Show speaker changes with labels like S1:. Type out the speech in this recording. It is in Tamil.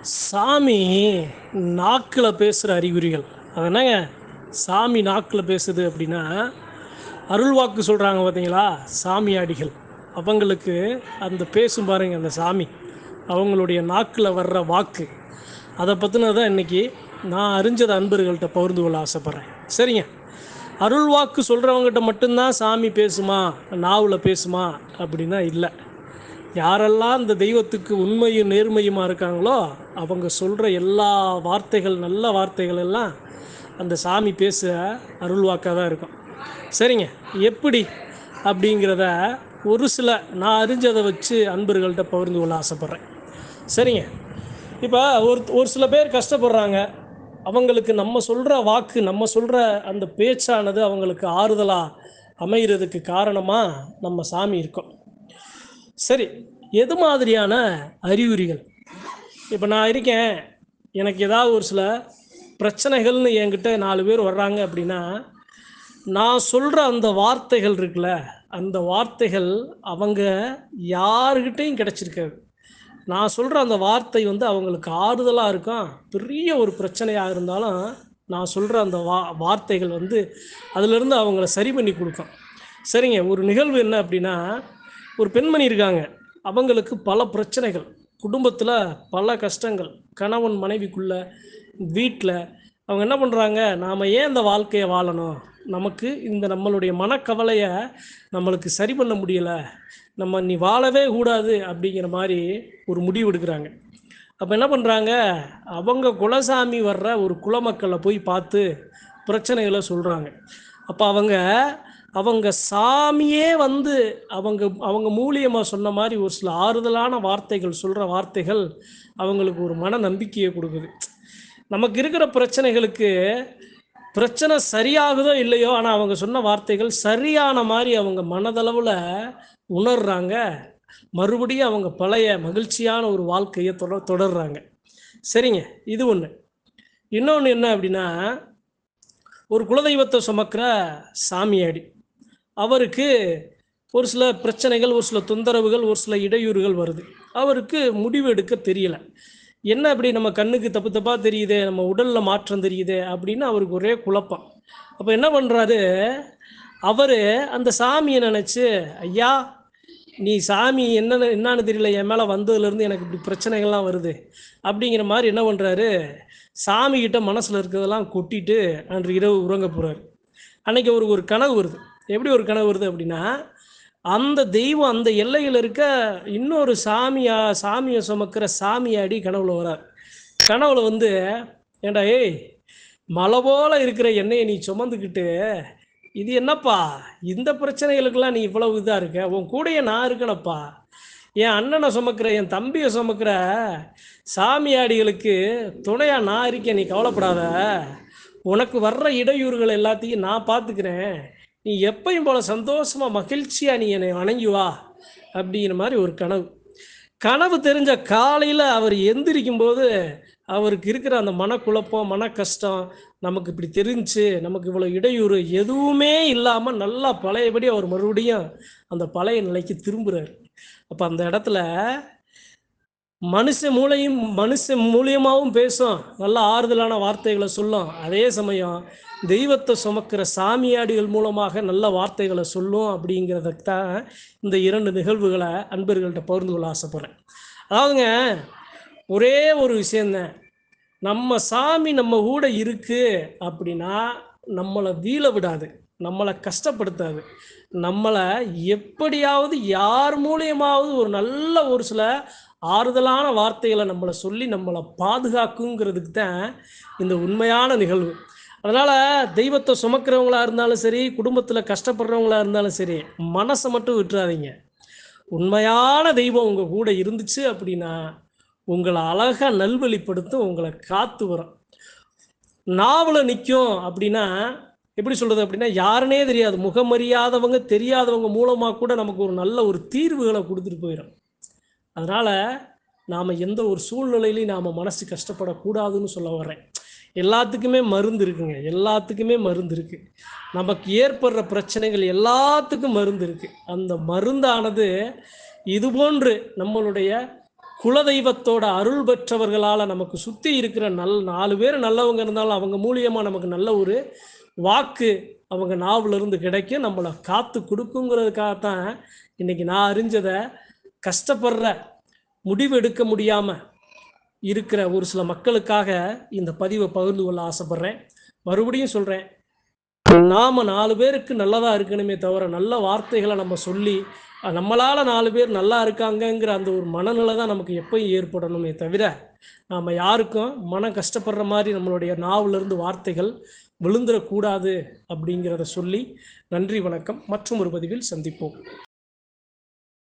S1: சாமி நாக்கில் பேசுகிற அறிகுறிகள். அது என்னங்க? சாமி நாக்கில் பேசுது அப்படின்னா அருள்வாக்கு சொல்கிறாங்க பார்த்தீங்களா சாமியாடிகள். அவங்களுக்கு அந்த பேசும் பாருங்க அந்த சாமி. அவங்களுடைய நாக்கில் வர்ற வாக்கு. அதை பற்றின தான் இன்றைக்கி நான் அறிஞ்சத அன்பர்கள்ட்ட பகிர்ந்து கொள்ள ஆசைப்பட்றேன். சரிங்க. அருள் வாக்கு சொல்கிறவங்ககிட்ட மட்டும்தான் சாமி பேசுமா? நாவில் பேசுமா? அப்படின்னா இல்லை. யாரெல்லாம் இந்த தெய்வத்துக்கு உண்மையும் நேர்மையுமா இருக்காங்களோ அவங்க சொல்கிற எல்லா வார்த்தைகள் நல்ல வார்த்தைகள் எல்லாம் அந்த சாமி பேச அருள்வாக்காக தான் இருக்கும். சரிங்க. எப்படி? அப்படிங்கிறத ஒரு சில நான் அறிஞ்சதை வச்சு அன்பர்கள்ட்ட பகிர்ந்து கொள்ள ஆசைப்பட்றேன். சரிங்க. இப்போ ஒரு ஒரு சில பேர் கஷ்டப்படுறாங்க. அவங்களுக்கு நம்ம சொல்கிற வாக்கு நம்ம சொல்கிற அந்த பேச்சானது அவங்களுக்கு ஆறுதலாக அமைகிறதுக்கு காரணமாக நம்ம சாமி இருக்கோம். சரி எது மாதிரியான அறிகுறிகள்? இப்போ நான் இருக்கேன். எனக்கு ஏதாவது ஒரு சில பிரச்சனைகள்னு என்கிட்ட நாலு பேர் வர்றாங்க அப்படின்னா நான் சொல்கிற அந்த வார்த்தைகள் இருக்குல்ல அந்த வார்த்தைகள் அவங்க யாருக்கிட்டேயும் கிடச்சிருக்காது. நான் சொல்கிற அந்த வார்த்தை வந்து அவங்களுக்கு ஆறுதலாக இருக்கும் பெரிய ஒரு பிரச்சனையாக இருந்தாலும் நான் சொல்கிற அந்த வா வார்த்தைகள் வந்து அதிலிருந்து அவங்கள சரி பண்ணி கொடுக்கும். சரிங்க ஒரு நிகழ்வு என்ன அப்படின்னா ஒரு பெண்மணி இருக்காங்க. அவங்களுக்கு பல பிரச்சனைகள். குடும்பத்தில் பல கஷ்டங்கள். கணவன் மனைவிக்குள்ள வீட்டில் அவங்க என்ன பண்ணுறாங்க நாம் ஏன் இந்த வாழ்க்கையை வாழணும்? நமக்கு இந்த நம்மளுடைய மனக்கவலையை நம்மளுக்கு சரி பண்ண முடியலை. நம்ம நீ வாழவே கூடாது அப்படிங்கிற மாதிரி ஒரு முடிவு எடுக்கிறாங்க. அப்போ என்ன பண்ணுறாங்க அவங்க குலசாமி வர்ற ஒரு குலமக்களை போய் பார்த்து பிரச்சனைகளை சொல்கிறாங்க அப்போ அவங்க அவங்க சாமியே வந்து அவங்க அவங்க மூலியமாக சொன்ன மாதிரி ஒரு சில ஆறுதலான வார்த்தைகள் சொல்கிற வார்த்தைகள் அவங்களுக்கு ஒரு மன நம்பிக்கையை கொடுக்குது. நமக்கு இருக்கிற பிரச்சனைகளுக்கு பிரச்சனை சரியாகுதோ இல்லையோ ஆனால் அவங்க சொன்ன வார்த்தைகள் சரியான மாதிரி அவங்க மனதளவில் உணர்றாங்க. மறுபடியும் அவங்க பழைய மகிழ்ச்சியான ஒரு வாழ்க்கையை தொடர் தொடர்றாங்க. சரிங்க இது ஒன்று இன்னொன்று என்ன அப்படின்னா ஒரு குலதெய்வத்தை சுமக்கிற சாமியாடி. அவருக்கு ஒரு சில பிரச்சனைகள் ஒரு சில தொந்தரவுகள் ஒரு சில இடையூறுகள் வருது. அவருக்கு முடிவு எடுக்க தெரியலை. என்ன அப்படி நம்ம கண்ணுக்கு தப்பு தப்பாக தெரியுது நம்ம உடலில் மாற்றம் தெரியுது அப்படின்னு அவருக்கு ஒரே குழப்பம். அப்போ என்ன பண்ணுறாரு அவர் அந்த சாமியை நினச்சி ஐயா நீ சாமி என்னன்னு என்னான்னு தெரியல என் மேலே வந்ததுலேருந்து எனக்கு இப்படி பிரச்சனைகள்லாம் வருது. அப்படிங்கிற மாதிரி என்ன பண்ணுறாரு சாமிக்கிட்ட மனசில் இருக்கிறதெல்லாம் கொட்டிட்டு அன்று இரவு உறங்க போகிறாரு அன்னைக்கு அவருக்கு ஒரு கனவு வருது. எப்படி ஒரு கனவு வருது அப்படின்னா அந்த தெய்வம் அந்த எல்லையில் இருக்க இன்னொரு சாமியா சாமியை சுமக்கிற சாமியாடி கனவுல வரார். கனவுல வந்து ஏண்டா ஏய் மலை போல இருக்கிற எண்ணெயை நீ சுமந்துக்கிட்டு இது என்னப்பா இந்த பிரச்சனைகளுக்கெல்லாம் நீ இவ்வளவு இதாக இருக்க? உன் கூடயே நான் இருக்கணப்பா என் அண்ணனை சுமக்கிற என் தம்பியை சுமக்கிற சாமியாடிகளுக்கு துணையாக நான் இருக்கேன் நீ கவலைப்படாத. உனக்கு வர்ற இடையூறுகள் எல்லாத்தையும் நான் பார்த்துக்கிறேன். நீ எப்பையும் போல சந்தோஷமாக மகிழ்ச்சியாக நீ என்னை வணங்கி வா அப்படிங்கிற மாதிரி ஒரு கனவு. கனவு தெரிஞ்ச காலையில் அவர் எந்திரிக்கும் போது அவருக்கு இருக்கிற அந்த மனக்குழப்பம் மன கஷ்டம் நமக்கு இப்படி தெரிஞ்சு நமக்கு இவ்வளோ இடையூறு எதுவுமே இல்லாமல் நல்லா பழையபடி அவர் மறுபடியும் அந்த பழைய நிலைக்கு திரும்புகிறார் அப்போ அந்த இடத்துல மனுஷ மூளையும் மனுஷன் மூலியமாகவும் பேசும் நல்ல ஆறுதலான வார்த்தைகளை சொல்லும். அதே சமயம் தெய்வத்தை சுமக்கிற சாமியாடிகள் மூலமாக நல்ல வார்த்தைகளை சொல்லும் அப்படிங்கிறதுக்கு தான் இந்த இரண்டு நிகழ்வுகளை அன்பர்கள்ட்ட பகிர்ந்து கொள்ள ஆசைப்பட்றேன். அதாவதுங்க ஒரே ஒரு விஷயந்தேன் நம்ம சாமி நம்ம கூட இருக்குது அப்படின்னா நம்மளை வீழ விடாது நம்மளை கஷ்டப்படுத்தாது. நம்மளை எப்படியாவது யார் மூலியமாவது ஒரு நல்ல ஒரு சில ஆறுதலான வார்த்தைகளை நம்மளை சொல்லி நம்மளை பாதுகாக்குங்கிறதுக்கு தான் இந்த உண்மையான நிகழ்வு. அதனால் தெய்வத்தை சுமக்கிறவங்களா இருந்தாலும் சரி குடும்பத்தில் கஷ்டப்படுறவங்களா இருந்தாலும் சரி மனசை மட்டும் விட்டுறாதீங்க. உண்மையான தெய்வம் உங்கள் கூட இருந்துச்சு அப்படின்னா உங்களை அழகாக நல்வழிப்படுத்தும் உங்களை காத்து வரும். நாவல நிற்கும் அப்படின்னா எப்படி சொல்கிறது அப்படின்னா யாருனே தெரியாது. முகமறியாதவங்க தெரியாதவங்க மூலமாக கூட நமக்கு ஒரு நல்ல ஒரு தீர்வுகளை கொடுத்துட்டு போயிடும். அதனால் நாம் எந்த ஒரு சூழ்நிலையிலையும் நாம் மனசு கஷ்டப்படக்கூடாதுன்னு சொல்ல வர்றேன். எல்லாத்துக்குமே மருந்து இருக்குங்க. எல்லாத்துக்குமே மருந்து இருக்குது நமக்கு ஏற்படுற பிரச்சனைகள் எல்லாத்துக்கும் மருந்து இருக்குது அந்த மருந்தானது இது போன்று நம்மளுடைய குலதெய்வத்தோட அருள் பெற்றவர்களால் நமக்கு சுற்றி இருக்கிற நல் நாலு பேர் நல்லவங்க இருந்தாலும் அவங்க மூலியமாக நமக்கு நல்ல ஒரு வாக்கு அவங்க நாவிலிருந்து கிடைக்கும் நம்மளை காத்து கொடுக்குங்கிறதுக்காகத்தான் இன்னைக்கு நான் அறிஞ்சதை கஷ்டப்படுற முடிவு எடுக்க முடியாமல் இருக்கிற ஒரு சில மக்களுக்காக இந்த பதிவை பகிர்ந்து கொள்ள ஆசைப்பட்றேன். மறுபடியும் சொல்கிறேன் நாம் நாலு பேருக்கு நல்லதாக இருக்கணுமே தவிர நல்ல வார்த்தைகளை நம்ம சொல்லி நம்மளால் நம்மளால நாலு பேர் நல்லா இருக்காங்கங்கிற அந்த ஒரு மனநிலை தான் நமக்கு எப்பயும் ஏற்படணுமே தவிர நாம் யாருக்கும் மனம் கஷ்டப்படுற மாதிரி நம்மளுடைய நாவிலிருந்து வார்த்தைகள் விழுந்துடக்கூடாது அப்படிங்கிறத சொல்லி நன்றி வணக்கம். மற்றும் ஒரு பதிவில் சந்திப்போம்.